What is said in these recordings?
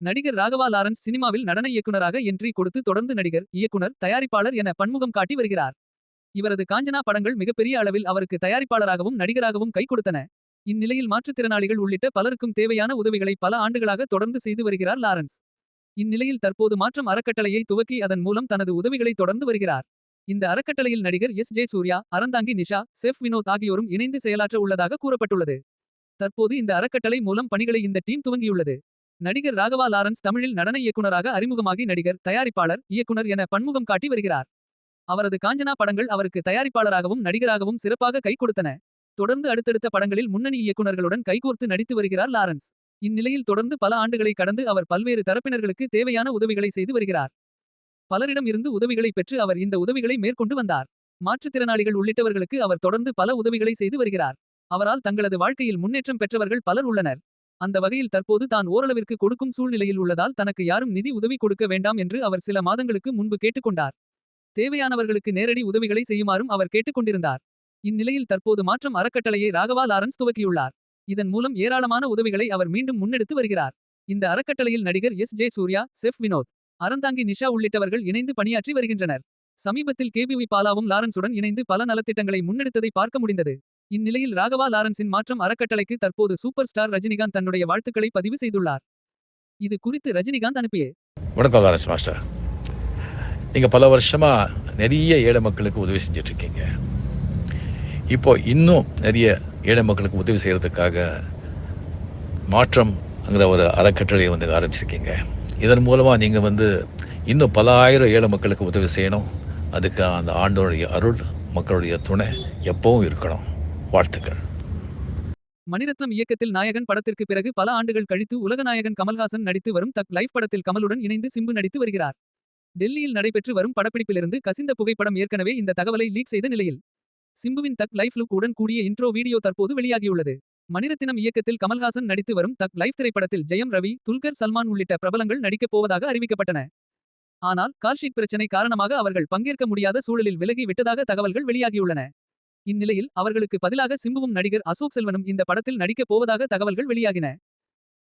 நடிகர் ராகவா லாரன்ஸ் சினிமாவில் நடன இயக்குனராக என்ட்ரி கொடுத்து தொடர்ந்து நடிகர் இயக்குனர் தயாரிப்பாளர் என பன்முகம் காட்டி வருகிறார். இவரது காஞ்சனா படங்கள் மிகப்பெரிய அளவில் அவருக்கு தயாரிப்பாளராகவும் நடிகராகவும் கை கொடுத்தன. இந்நிலையில் மாற்றுத்திறனாளிகள் உள்ளிட்ட பலருக்கும் தேவையான உதவிகளை பல ஆண்டுகளாக தொடர்ந்து செய்து வருகிறார் லாரன்ஸ். இந்நிலையில் தற்போது மாற்றம் அறக்கட்டளையை துவக்கி அதன் மூலம் தனது உதவிகளை தொடர்ந்து வருகிறார். இந்த அறக்கட்டளையில் நடிகர் S. J. Suryah Aranthangi Nisha chef Vinod ஆகியோரும் இணைந்து செயலாற்ற உள்ளதாக கூறப்பட்டுள்ளது. தற்போது இந்த அறக்கட்டளை மூலம் பணிகளை இந்த டீம் துவங்கியுள்ளது. நடிகர் ராகவா லாரன்ஸ் தமிழில் நடன இயக்குனராக அறிமுகமாகி நடிகர் தயாரிப்பாளர் இயக்குனர் என பன்முகம் காட்டி வருகிறார். அவரது காஞ்சனா படங்கள் அவருக்கு தயாரிப்பாளராகவும் நடிகராகவும் சிறப்பாக கை கொடுத்தன. தொடர்ந்து அடுத்தடுத்த படங்களில் முன்னணி இயக்குனர்களுடன் கைகோர்த்து நடித்து வருகிறார் லாரன்ஸ். இந்நிலையில் தொடர்ந்து பல ஆண்டுகளை கடந்து அவர் பல்வேறு தரப்பினர்களுக்கு தேவையான உதவிகளை செய்து வருகிறார். பலரிடம் இருந்து உதவிகளை பெற்று அவர் இந்த உதவிகளை மேற்கொண்டு வந்தார். மாற்றுத்திறனாளிகள் உள்ளிட்டவர்களுக்கு அவர் தொடர்ந்து பல உதவிகளை செய்து வருகிறார். அவரால் தங்களது வாழ்க்கையில் முன்னேற்றம் பெற்றவர்கள் பலர் உள்ளனர். அந்த வகையில் தற்போது தான் ஓரளவிற்கு கொடுக்கும் சூழ்நிலையில் உள்ளதால் தனக்கு யாரும் நிதி உதவி கொடுக்க வேண்டாம் என்று அவர் சில மாதங்களுக்கு முன்பு கேட்டுக்கொண்டார். தேவையானவர்களுக்கு நேரடி உதவிகளை செய்யுமாறும் அவர் கேட்டுக்கொண்டிருந்தார். இந்நிலையில் தற்போது மாற்றம் அறக்கட்டளையை ராகவா லாரன்ஸ் துவக்கியுள்ளார். இதன் மூலம் ஏராளமான உதவிகளை அவர் மீண்டும் முன்னெடுத்து வருகிறார். இந்த அறக்கட்டளையில் நடிகர் S. J Suryah chef Vinod Aranthangi Nisha உள்ளிட்டவர்கள் இணைந்து பணியாற்றி வருகின்றனர். சமீபத்தில் கேபிவி பாலாவும் லாரன்ஸுடன் இணைந்து பல நலத்திட்டங்களை முன்னெடுத்ததை பார்க்க முடிந்தது. இந்நிலையில் ராகவா லாரன்ஸின் மாற்றம் அறக்கட்டளைக்கு தற்போது சூப்பர் ஸ்டார் ரஜினிகாந்த் தன்னுடைய வாழ்த்துக்களை பதிவு செய்துள்ளார். இது குறித்து ரஜினிகாந்த் அனுப்பிய வணக்கம் லாரன்ஸ் மாஸ்டர். நீங்கள் பல வருஷமாக நிறைய ஏழை மக்களுக்கு உதவி செஞ்சுட்டு இருக்கீங்க இப்போ இன்னும் நிறைய ஏழை மக்களுக்கு உதவி செய்கிறதுக்காக மாற்றம்ங்கிற ஒரு அறக்கட்டளையை வந்து ஆரம்பிச்சிருக்கீங்க. இதன் மூலமாக நீங்கள் வந்து இன்னும் பல ஆயிரம் ஏழை மக்களுக்கு உதவி செய்யணும். அதுக்கு அந்த ஆண்டோடைய அருள் மக்களுடைய துணை எப்பவும் இருக்கணும். வாழ்த்துக்கள். மணிரத்னம் இயக்கத்தில் நாயகன் படத்திற்கு பிறகு பல ஆண்டுகள் கழித்து உலகநாயகன் கமல்ஹாசன் நடித்து வரும் தக் லைஃப் படத்தில் கமலுடன் இணைந்து சிம்பு நடித்து வருகிறார். டெல்லியில் நடைபெற்று வரும் படப்பிடிப்பிலிருந்து கசிந்த புகைப்படம் ஏற்கனவே இந்த தகவலை லீக் செய்த நிலையில் சிம்புவின் தக் லைஃப் லுக் உடன் கூடிய இன்ட்ரோ வீடியோ தற்போது வெளியாகியுள்ளது. மணிரத்தினம் இயக்கத்தில் கமல்ஹாசன் நடித்து வரும் தக் லைஃப் திரைப்படத்தில் ஜெயம் ரவி துல்கர் சல்மான் உள்ளிட்ட பிரபலங்கள் நடிக்கப் போவதாக அறிவிக்கப்பட்டன. ஆனால் கால்ஷீட் பிரச்சனை காரணமாக அவர்கள் பங்கேற்க முடியாத சூழலில் விலகி விட்டதாக தகவல்கள் வெளியாகியுள்ளன. இந்நிலையில் அவர்களுக்கு பதிலாக சிம்புவும் நடிகர் அசோக் செல்வனும் இந்த படத்தில் நடிக்கப் போவதாக தகவல்கள் வெளியாகின.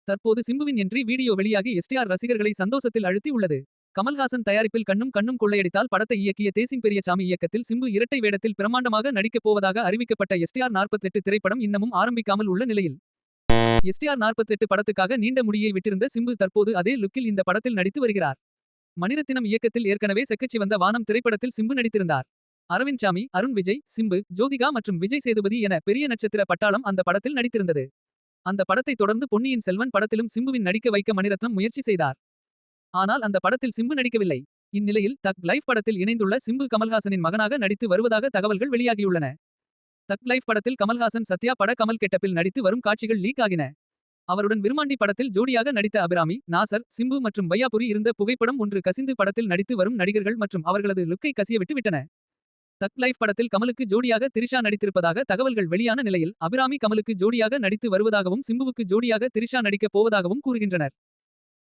தற்போது சிம்புவின் என்றி வீடியோ வெளியாகி எஸ்டிஆர் ரசிகர்களை சந்தோஷத்தில் அழுத்தி உள்ளது. கமல்ஹாசன் தயாரிப்பில் கண்ணும் கண்ணும் கொள்ளையடித்தால் படத்தை இயக்கிய தேசிங் பெரியசாமி இயக்கத்தில் சிம்பு இரட்டை வேடத்தில் பிரமாண்டமாக நடிக்கப் போவதாக அறிவிக்கப்பட்ட எஸ்டிஆர் நாற்பத்தெட்டு திரைப்படம் இன்னமும் ஆரம்பிக்காமல் உள்ள நிலையில். எஸ்டிஆர் நாற்பத்தெட்டு படத்துக்காக நீண்ட முடியை விட்டிருந்த சிம்பு தற்போது அதே லுக்கில் இந்த படத்தில் நடித்து வருகிறார். மணிரத்தினம் இயக்கத்தில் ஏற்கனவே செக்கச்சி வந்த வானம் திரைப்படத்தில் சிம்பு நடித்திருந்தார். அரவிந்த் சாமி அருண் விஜய் சிம்பு ஜோதிகா மற்றும் விஜய் சேதுபதி என பெரிய நட்சத்திர பட்டாளம் அந்த படத்தில் நடித்திருந்தது. அந்த படத்தை தொடர்ந்து பொன்னியின் செல்வன் படத்திலும் சிம்புவின் நடிக்க வைக்க மணிரத்னம் முயற்சி செய்தார். ஆனால் அந்த படத்தில் சிம்பு நடிக்கவில்லை. இந்நிலையில் தக் லைஃப் படத்தில் இணைந்துள்ள சிம்பு கமல்ஹாசனின் மகனாக நடித்து வருவதாக தகவல்கள் வெளியாகியுள்ளன. தக் லைஃப் படத்தில் கமல்ஹாசன் சத்யா பட கமல் கெட்டப்பில் நடித்து வரும் காட்சிகள் லீக் ஆகின. அவருடன் விருமாண்டி படத்தில் ஜோடியாக நடித்த அபிராமி நாசர் சிம்பு மற்றும் வையாபுரி இருந்த புகைப்படம் ஒன்று கசிந்து படத்தில் நடித்து வரும் நடிகர்கள் மற்றும் அவர்களது லுக்கை கசியவிட்டு விட்டன. தக் லைஃப் படத்தில் கமலுக்கு ஜோடியாக திரிஷா நடித்திருப்பதாக தகவல்கள் வெளியான நிலையில் அபிராமி கமலுக்கு ஜோடியாக நடித்து வருவதாகவும் சிம்புவுக்கு ஜோடியாக திரிஷா நடிக்கப் போவதாகவும் கூறுகின்றனர்.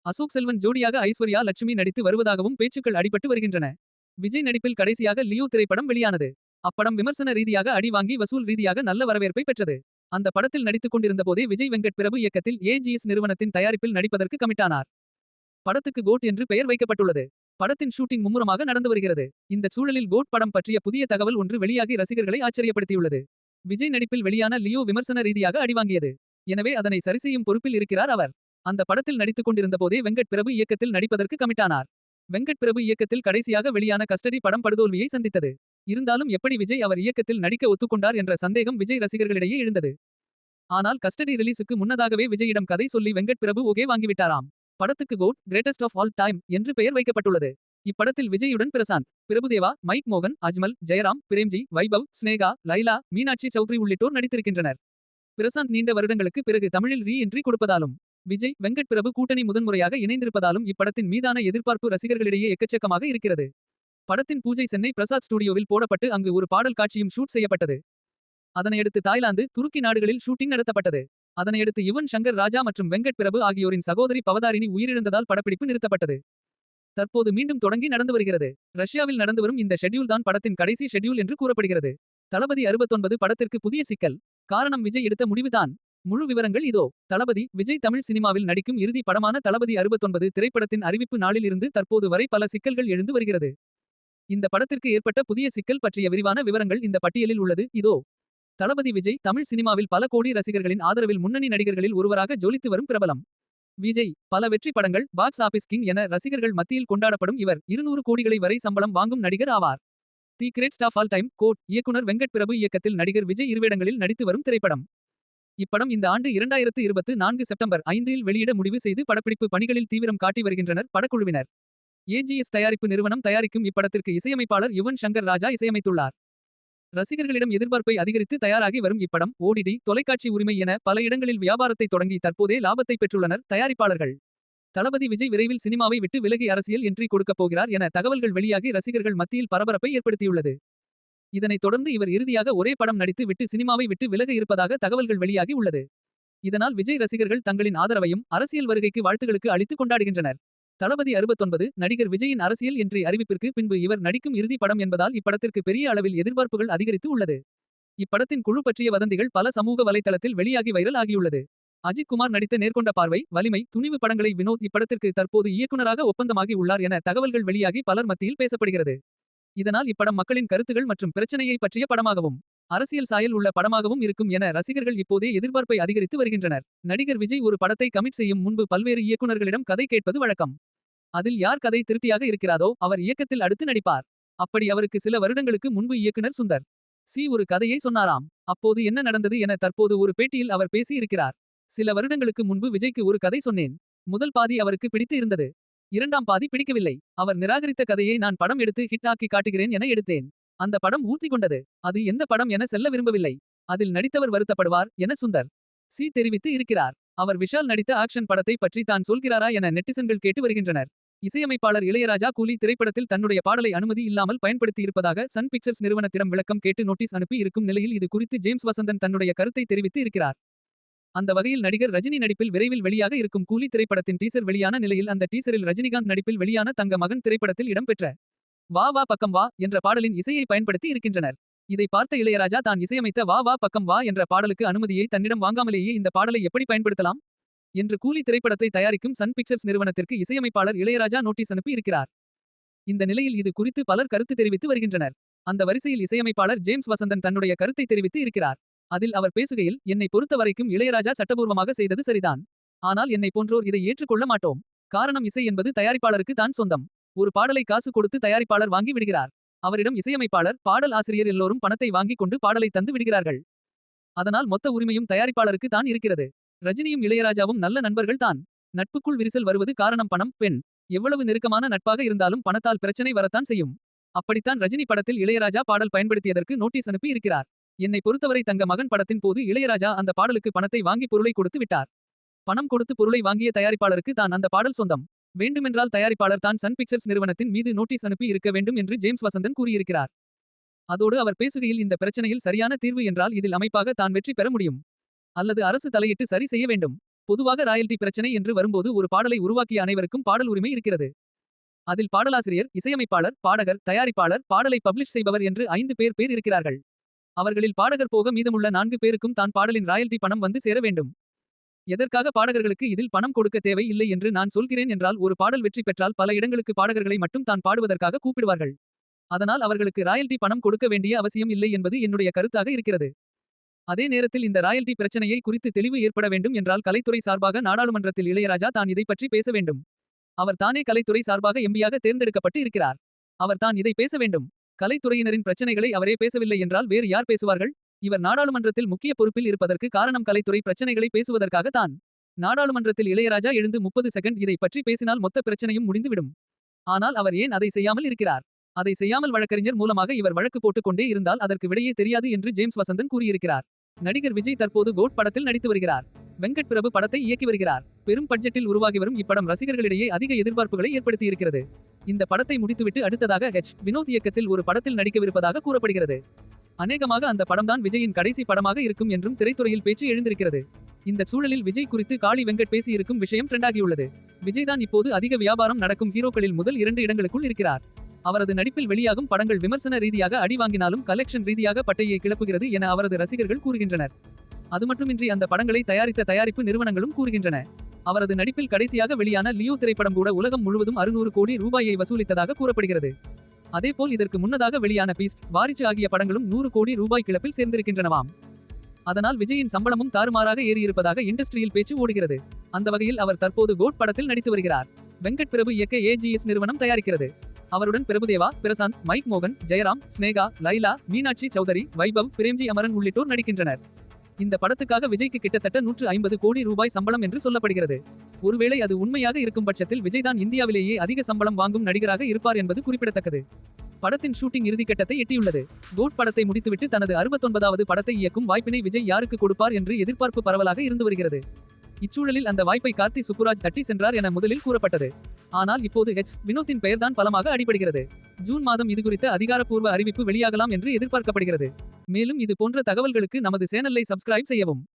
அசோக் செல்வன் ஜோடியாக ஐஸ்வர்யா லட்சுமி நடித்து வருவதாகவும் பேச்சுக்கள் அடிபட்டு வருகின்றன. விஜய் நடிப்பில் கடைசியாக லியோ திரைப்படம் வெளியானது. அப்படம் விமர்சன ரீதியாக அடி வாங்கி வசூல் ரீதியாக நல்ல வரவேற்பை பெற்றது. அந்த படத்தில் நடித்துக் கொண்டிருந்த போதே விஜய் வெங்கட் பிரபு இயக்கத்தில் ஏஜிஎஸ் நிறுவனத்தின் தயாரிப்பில் நடிப்பதற்கு கமிட்டானார். படத்துக்கு கோட் என்று பெயர் வைக்கப்பட்டுள்ளது. படத்தின் ஷூட்டிங் மும்முரமாக நடந்து வருகிறது. இந்த சூழலில் கோட் படம் பற்றிய புதிய தகவல் ஒன்று வெளியாகி ரசிகர்களை ஆச்சரியப்படுத்தியுள்ளது. விஜய் நடிப்பில் வெளியான லியோ விமர்சன ரீதியாக அடிவாங்கியது. எனவே அதனை சரிசெய்யும் பொறுப்பில் இருக்கிறார் அவர். அந்த படத்தில் நடித்துக் கொண்டிருந்த போதே வெங்கட் பிரபு இயக்கத்தில் நடிப்பதற்கு கமிட்டானார். வெங்கட் பிரபு இயக்கத்தில் கடைசியாக வெளியான கஸ்டடி படம் படுதோல்வியை சந்தித்தது. இருந்தாலும் எப்படி விஜய் அவர் இயக்கத்தில் நடிக்க ஒத்துக்கொண்டார் என்ற சந்தேகம் விஜய் ரசிகர்களிடையே எழுந்தது. ஆனால் கஸ்டடி ரிலீஸுக்கு முன்னதாகவே விஜயிடம் கதை சொல்லி வெங்கட் பிரபு ஓகே வாங்கிவிட்டாராம். படத்துக்கு GOAT greatest of all time என்று பெயர் வைக்கப்பட்டுள்ளது. இப்படத்தில் விஜயுடன் பிரசாந்த் பிரபுதேவா மைக் மோகன் அஜ்மல் ஜெயராம் பிரேம்ஜி வைபவ் ஸ்னேகா லைலா மீனாட்சி சௌத்ரி உள்ளிட்டோர் நடித்திருக்கின்றனர். பிரசாந்த் நீண்ட வருடங்களுக்கு பிறகு தமிழில் ரீ என்ட்ரி கொடுப்பதாலும் விஜய் வெங்கட் பிரபு கூட்டணி முதன்முறையாக இணைந்திருப்பதாலும் இப்படத்தின் மீதான எதிர்பார்ப்பு ரசிகர்களிடையே எக்கச்சக்கமாக இருக்கிறது. படத்தின் பூஜை சென்னை பிரசாத் ஸ்டுடியோவில் போடப்பட்டு அங்கு ஒரு பாடல் காட்சியும் ஷூட் செய்யப்பட்டது. அதனையடுத்து தாய்லாந்து துருக்கி நாடுகளில் ஷூட்டிங் நடத்தப்பட்டது. அதனையடுத்து யுவன் சங்கர் ராஜா மற்றும் வெங்கட் பிரபு ஆகியோரின் சகோதரி பவதாரிணி உயிரிழந்ததால் படப்பிடிப்பு நிறுத்தப்பட்டது. தற்போது மீண்டும் தொடங்கி நடந்து வருகிறது. ரஷ்யாவில் நடந்து வரும் இந்த ஷெட்யூல் தான் படத்தின் கடைசி ஷெட்யூல் என்று கூறப்படுகிறது. தளபதி அறுபத்தொன்பது படத்திற்கு புதிய சிக்கல். காரணம் விஜய் எடுத்த முடிவுதான். முழு விவரங்கள் இதோ. தளபதி விஜய் தமிழ் சினிமாவில் நடிக்கும் இறுதி படமான தளபதி அறுபத்தொன்பது திரைப்படத்தின் அறிவிப்பு நாளில் இருந்து தற்போது வரை பல சிக்கல்கள் எழுந்து வருகிறது. இந்த படத்திற்கு ஏற்பட்ட புதிய சிக்கல் பற்றிய விரிவான விவரங்கள் இந்த பட்டியலில் உள்ளது. இதோ தளபதி விஜய் தமிழ் சினிமாவில் பல கோடி ரசிகர்களின் ஆதரவில் முன்னணி நடிகர்களில் ஒருவராக ஜொலித்து வரும் பிரபலம். விஜய் பல வெற்றி படங்கள் பாக்ஸ் ஆபீஸ் கிங் என ரசிகர்கள் மத்தியில் கொண்டாடப்படும் இவர் இருநூறு கோடிகளை வரை சம்பளம் வாங்கும் நடிகர் ஆவார். The great staff all time GOAT இயக்குனர் வெங்கட் பிரபு இயக்கத்தில் நடிகர் விஜய் இருவேடங்களில் நடித்து வரும் திரைப்படம். இப்படம் இந்த ஆண்டு இரண்டாயிரத்து இருபத்து நான்கு செப்டம்பர் ஐந்தில் வெளியிட முடிவு செய்து படப்பிடிப்பு பணிகளில் தீவிரம் காட்டி வருகின்றனர் படக்குழுவினர். ஏஜிஎஸ் தயாரிப்பு நிறுவனம் தயாரிக்கும் இப்படத்திற்கு இசையமைப்பாளர் யுவன் சங்கர் ராஜா இசையமைத்துள்ளார். ரசிகர்களிடம் எதிர்பார்ப்பை அதிகரித்து தயாராகி வரும் இப்படம் ஓடிடி தொலைக்காட்சி உரிமை என பல இடங்களில் வியாபாரத்தை தொடங்கி தற்போதே லாபத்தை பெற்றுள்ளனர் தயாரிப்பாளர்கள். தளபதி விஜய் விரைவில் சினிமாவை விட்டு விலகி அரசியல் என்ட்ரி கொடுக்கப் போகிறார் என தகவல்கள் வெளியாகி ரசிகர்கள் மத்தியில் பரபரப்பை ஏற்படுத்தியுள்ளது. இதனைத் தொடர்ந்து இவர் இறுதியாக ஒரே படம் நடித்து விட்டு சினிமாவை விட்டு விலக இருப்பதாக தகவல்கள் வெளியாகி உள்ளது. இதனால் விஜய் ரசிகர்கள் தங்களின் ஆதரவையும் அரசியல் வருகைக்கு வாழ்த்துகளுக்கு அளித்து கொண்டாடுகின்றனர். தளபதி அறுபத்தொன்பது நடிகர் விஜயின் அரசியல் என்ட்ரி அறிவிப்பிற்கு பின்பு இவர் நடிக்கும் இறுதி படம் என்பதால் இப்படத்திற்கு பெரிய அளவில் எதிர்பார்ப்புகள் அதிகரித்து உள்ளது. இப்படத்தின் குழு பற்றிய வதந்திகள் பல சமூக வலைதளத்தில் வெளியாகி வைரல் ஆகியுள்ளது. அஜித் குமார் நடித்த நேர்கொண்ட பார்வை வலிமை துணிவு படங்களை வினோத் இப்படத்திற்கு தற்போது இயக்குனராக ஒப்பந்தமாகி உள்ளார் என தகவல்கள் வெளியாகி பலர் மத்தியில் பேசப்படுகிறது. இதனால் இப்படம் மக்களின் கருத்துகள் மற்றும் பிரச்சனையை பற்றிய படமாகவும் அரசியல் சாயல் உள்ள படமாகவும் இருக்கும் என ரசிகர்கள் இப்போதே எதிர்பார்ப்பை அதிகரித்து வருகின்றனர். நடிகர் விஜய் ஒரு படத்தை கமிட் செய்யும் முன்பு பல்வேறு இயக்குநர்களிடம் கதை கேட்பது வழக்கம். அதில் யார் கதை திருப்தியாக இருக்கிறாரோ அவர் இயக்கத்தில் அடுத்து நடிப்பார். அப்படி அவருக்கு சில வருடங்களுக்கு முன்பு இயக்குனர் சுந்தர் சி ஒரு கதையை சொன்னாராம். அப்போது என்ன நடந்தது என தற்போது ஒரு பேட்டியில் அவர் பேசி இருக்கிறார் சில வருடங்களுக்கு முன்பு விஜய்க்கு ஒரு கதை சொன்னேன். முதல் பாதி அவருக்கு பிடித்து இருந்தது. இரண்டாம் பாதி பிடிக்கவில்லை. அவர் நிராகரித்த கதையை நான் படம் எடுத்து ஹிட் ஆக்கி காட்டுகிறேன் என எடுத்தேன். அந்த படம் ஊத்தி கொண்டது. அது எந்த படம் என செல்ல விரும்பவில்லை. அதில் நடித்தவர் வருத்தப்படுவார் என சுந்தர். சி தெரிவித்து இருக்கிறார். அவர் விஷால் நடித்த ஆக்ஷன் படத்தை பற்றி தான் சொல்கிறாரா என நெட்டிசன்கள் கேட்டு வருகின்றனர். இசையமைப்பாளர் இளையராஜா கூலி திரைப்படத்தில் தன்னுடைய பாடலை அனுமதி இல்லாமல் பயன்படுத்தி இருப்பதாக சன் பிக்சர்ஸ் நிறுவனத்திடம் விளக்கம் கேட்டு நோட்டீஸ் அனுப்பி இருக்கும் நிலையில் இது குறித்து ஜேம்ஸ் வசந்தன் தன்னுடைய கருத்தை தெரிவித்து இருக்கிறார். அந்த வகையில் நடிகர் ரஜினி நடிப்பில் விரைவில் வெளியாக இருக்கும் கூலி திரைப்படத்தின் டீசர் வெளியான நிலையில் அந்த டீசரில் ரஜினிகாந்த் நடிப்பில் வெளியான தங்க மகன் திரைப்படத்தில் இடம்பெற்ற வா வா பக்கம் வா என்ற பாடலின் இசையை பயன்படுத்தி இருக்கின்றனர். இதை பார்த்த இளையராஜா தான் இசையமைத்த வா வா பக்கம் வா என்ற பாடலுக்கு அனுமதியை தன்னிடம் வாங்காமலேயே இந்த பாடலை எப்படி பயன்படுத்தலாம்? என்று கூலி திரைப்படத்தை தயாரிக்கும் சன் பிக்சர்ஸ் நிறுவனத்திற்கு இசையமைப்பாளர் இளையராஜா நோட்டீஸ் அனுப்பி இருக்கிறார் இந்த நிலையில் இது குறித்து பலர் கருத்து தெரிவித்து வருகின்றனர். அந்த வரிசையில் இசையமைப்பாளர் ஜேம்ஸ் வசந்தன் தன்னுடைய கருத்தை தெரிவித்து இருக்கிறார். அதில் அவர் பேசுகையில் என்னை பொறுத்தவரைக்கும் இளையராஜா சட்டபூர்வமாக செய்தது சரிதான். ஆனால் என்னை போன்றோர் இதை ஏற்றுக்கொள்ள மாட்டோம். காரணம் இசை என்பது தயாரிப்பாளருக்கு தான் சொந்தம். ஒரு பாடலை காசு கொடுத்து தயாரிப்பாளர் வாங்கி விடுகிறார். அவரிடம் இசையமைப்பாளர் பாடல் ஆசிரியர் எல்லோரும் பணத்தை வாங்கிக் கொண்டு பாடலை தந்து விடுகிறார்கள். அதனால் மொத்த உரிமையும் தயாரிப்பாளருக்கு தான் இருக்கிறது. ரஜினியும் இளையராஜாவும் நல்ல நண்பர்கள் தான். நட்புக்குள் விரிசல் வருவது காரணம் பணம் பெண். எவ்வளவு நெருக்கமான நட்பாக இருந்தாலும் பணத்தால் பிரச்சனை வரத்தான் செய்யும். அப்படித்தான் ரஜினி படத்தில் இளையராஜா பாடல் பயன்படுத்தியதற்கு நோட்டீஸ் அனுப்பி இருக்கிறார். என்னை பொறுத்தவரை தங்க மகன் படத்தின் போது இளையராஜா அந்த பாடலுக்கு பணத்தை வாங்கி பொருளை கொடுத்து விட்டார். பணம் கொடுத்து பொருளை வாங்கிய தயாரிப்பாளருக்கு தான் அந்த பாடல் சொந்தம். வேண்டுமென்றால் தயாரிப்பாளர் தான் சன் பிக்சர்ஸ் நிறுவனத்தின் மீது நோட்டீஸ் அனுப்பி இருக்க வேண்டும் என்று ஜேம்ஸ் வசந்தன் கூறியிருக்கிறார். அதோடு அவர் பேசுகையில் இந்த பிரச்சனையில் சரியான தீர்வு என்றால் இதில் அமைப்பாக தான் வெற்றி பெற முடியும். அல்லது அரசு தலையிட்டு சரி செய்ய வேண்டும். பொதுவாக ராயல்டி பிரச்சனை என்று வரும்போது ஒரு பாடலை உருவாக்கிய அனைவருக்கும் பாடல் உரிமை இருக்கிறது. அதில் பாடலாசிரியர் இசையமைப்பாளர் பாடகர் தயாரிப்பாளர் பாடலை பப்ளிஷ் செய்பவர் என்று ஐந்து பேர் பேர் இருக்கிறார்கள். அவர்களில் பாடகர் போக மீதமுள்ள நான்கு பேருக்கும் தான் பாடலின் ராயல்டி பணம் வந்து சேர வேண்டும். எதற்காக பாடகர்களுக்கு இதில் பணம் கொடுக்க தேவை இல்லை என்று நான் சொல்கிறேன் என்றால் ஒரு பாடல் வெற்றி பெற்றால் பல இடங்களுக்கு பாடகர்களை மட்டும் தான் பாடுவதற்காக கூப்பிடுவார்கள். அதனால் அவர்களுக்கு ராயல்டி பணம் கொடுக்க வேண்டிய அவசியம் இல்லை என்பது என்னுடைய கருத்தாக இருக்கிறது. அதே நேரத்தில் இந்த ராயல்டி பிரச்சனையை குறித்து தெளிவு ஏற்பட வேண்டும் என்றால் கலைத்துறை சார்பாக நாடாளுமன்றத்தில் இளையராஜா தான் இதை பற்றி பேச வேண்டும். அவர் தானே கலைத்துறை சார்பாக எம்பியாக தேர்ந்தெடுக்கப்பட்டு இருக்கிறார். அவர் தான் இதை பேச வேண்டும். கலைத்துறையினரின் பிரச்சனைகளை அவரே பேசவில்லை என்றால் வேறு யார் பேசுவார்கள்? இவர் நாடாளுமன்றத்தில் முக்கிய பொறுப்பில் இருப்பதற்கு காரணம் கலைத்துறை பிரச்சனைகளை பேசுவதற்காக தான். நாடாளுமன்றத்தில் இளையராஜா எழுந்து முப்பது செகண்ட் இதை பற்றி பேசினால் மொத்த பிரச்சனையும் முடிந்துவிடும். ஆனால் அவர் ஏன் அதை செய்யாமல் இருக்கிறார்? அதை செய்யாமல் வழக்கறிஞர் மூலமாக இவர் வழக்கு போட்டுக்கொண்டே இருந்தால் அதற்கு விடையே தெரியாது என்று ஜேம்ஸ் வசந்தன் கூறியிருக்கிறார். நடிகர் விஜய் தற்போது கோட் படத்தில் நடித்து வருகிறார். வெங்கட் பிரபு படத்தை இயக்கி வருகிறார். பெரும் பட்ஜெட்டில் உருவாகி வரும் இப்படம் ரசிகர்களிடையே அதிக எதிர்பார்ப்புகளை ஏற்படுத்தியிருக்கிறது. இந்த படத்தை முடித்துவிட்டு அடுத்ததாக ஹெச் வினோத் இயக்கத்தில் ஒரு படத்தில் நடிக்கவிருப்பதாக கூறப்படுகிறது. அநேகமாக அந்த படம்தான் விஜயின் கடைசி படமாக இருக்கும் என்றும் திரைத்துறையில் பேச்சு எழுந்திருக்கிறது. இந்த சூழலில் விஜய் குறித்து காளி வெங்கட் பேசியிருக்கும் விஷயம் ட்ரெண்டாகியுள்ளது. விஜய் தான் இப்போது அதிக வியாபாரம் நடக்கும் ஹீரோக்களில் முதல் இரண்டு இடங்களுக்குள் இருக்கிறார். அவரது நடிப்பில் வெளியாகும் படங்கள் விமர்சன ரீதியாக அடி வாங்கினாலும் கலெக்ஷன் ரீதியாக பட்டையை கிளப்புகிறது என அவரது ரசிகர்கள் கூறுகின்றனர். அது மட்டுமின்றி அந்த படங்களை தயாரித்த தயாரிப்பு நிறுவனங்களும் கூறுகின்றன. அவரது நடிப்பில் கடைசியாக வெளியான லியோ திரைப்படம் கூட உலகம் முழுவதும் அறுநூறு கோடி ரூபாயை வசூலித்ததாக கூறப்படுகிறது. அதேபோல் இதற்கு முன்னதாக வெளியான பீஸ் வாரிச்சு ஆகிய படங்களும் நூறு கோடி ரூபாய் கிளப்பில் சேர்ந்திருக்கின்றனவாம். அதனால் விஜயின் சம்பளமும் தாறுமாறாக ஏறியிருப்பதாக இண்டஸ்ட்ரியில் பேச்சு ஓடுகிறது. அந்த வகையில் அவர் தற்போது கோட் படத்தில் நடித்து வருகிறார். வெங்கட் பிரபு இயக்க ஏஜிஎஸ் நிறுவனம் தயாரிக்கிறது. அவருடன் பிரபுதேவா பிரசாந்த் மைக் மோகன் ஜெயராம் ஸ்னேகா லைலா மீனாட்சி சௌதரி வைபவ் பிரேம்ஜி அமரன் உள்ளிட்டோர் நடிக்கின்றனர். இந்த படத்துக்காக விஜய்க்கு கிட்டத்தட்ட நூற்று ஐம்பது கோடி ரூபாய் சம்பளம் என்று சொல்லப்படுகிறது. ஒருவேளை அது உண்மையாக இருக்கும் பட்சத்தில் விஜய் தான் இந்தியாவிலேயே அதிக சம்பளம் வாங்கும் நடிகராக இருப்பார் என்பது குறிப்பிடத்தக்கது. படத்தின் ஷூட்டிங் இறுதிக்கட்டத்தை எட்டியுள்ளது. கோட் படத்தை முடித்துவிட்டு தனது அறுபத்தொன்பதாவது படத்தை இயக்கும் வாய்ப்பினை விஜய் யாருக்கு கொடுப்பார் என்று எதிர்பார்ப்பு பரவலாக இருந்து வருகிறது. இச்சூழலில் அந்த வாய்ப்பை கார்த்தி சுப்புராஜ் தட்டி சென்றார் என முதலில் கூறப்பட்டது. ஆனால் இப்போது ஹெச் வினோத்தின் பெயர்தான் பலமாக அடிபடுகிறது. ஜூன் மாதம் இதுகுறித்த அதிகாரப்பூர்வ அறிவிப்பு வெளியாகலாம் என்று எதிர்பார்க்கப்படுகிறது. மேலும் இது போன்ற தகவல்களுக்கு நமது சேனலை சப்ஸ்கிரைப் செய்யவும்.